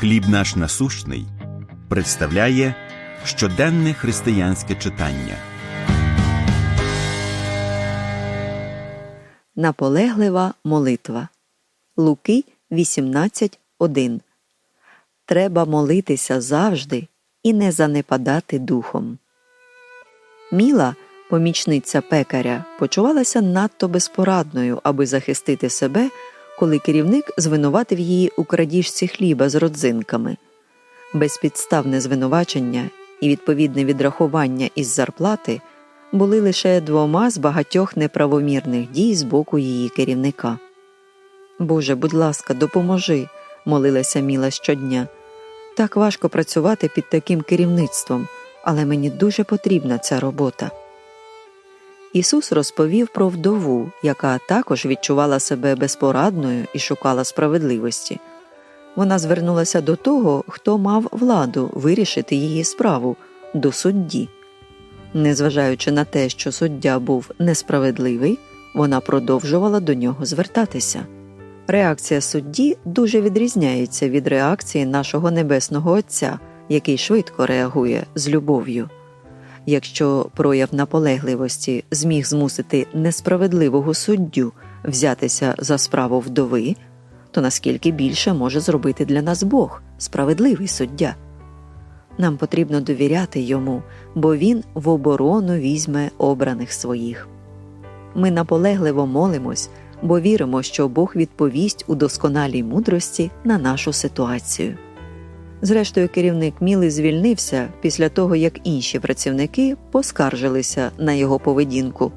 Хліб наш насущний представляє щоденне християнське читання. Наполеглива молитва. Луки 18.1. Треба молитися завжди і не занепадати духом. Міла, помічниця пекаря, почувалася надто безпорадною, аби захистити себе, коли керівник звинуватив її у крадіжці хліба з родзинками. Безпідставне звинувачення і відповідне відрахування із зарплати були лише двома з багатьох неправомірних дій з боку її керівника. Боже, будь ласка, допоможи, молилася Міла щодня. Так важко працювати під таким керівництвом, але мені дуже потрібна ця робота. Ісус розповів про вдову, яка також відчувала себе безпорадною і шукала справедливості. Вона звернулася до того, хто мав владу вирішити її справу до судді. Незважаючи на те, що суддя був несправедливий, вона продовжувала до нього звертатися. Реакція судді дуже відрізняється від реакції нашого небесного Отця, який швидко реагує з любов'ю. Якщо прояв наполегливості зміг змусити несправедливого суддю взятися за справу вдови, то наскільки більше може зробити для нас Бог, справедливий суддя. Нам потрібно довіряти йому, бо він в оборону візьме обраних своїх. Ми наполегливо молимось, бо віримо, що Бог відповість у досконалій мудрості на нашу ситуацію. Зрештою, керівник Міли звільнився після того, як інші працівники поскаржилися на його поведінку.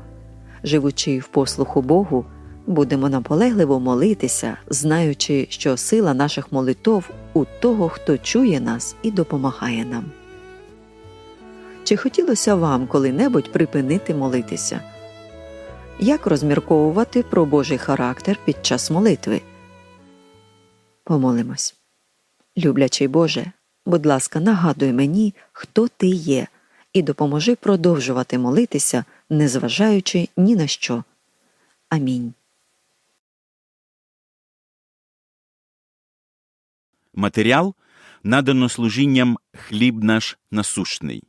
Живучи в послуху Богу, будемо наполегливо молитися, знаючи, що сила наших молитов у того, хто чує нас і допомагає нам. Чи хотілося вам коли-небудь припинити молитися? Як розмірковувати про Божий характер під час молитви? Помолимось. Люблячий Боже, будь ласка, нагадуй мені, хто ти є, і допоможи продовжувати молитися, незважаючи ні на що. Амінь. Матеріал надано служінням хліб наш насущний.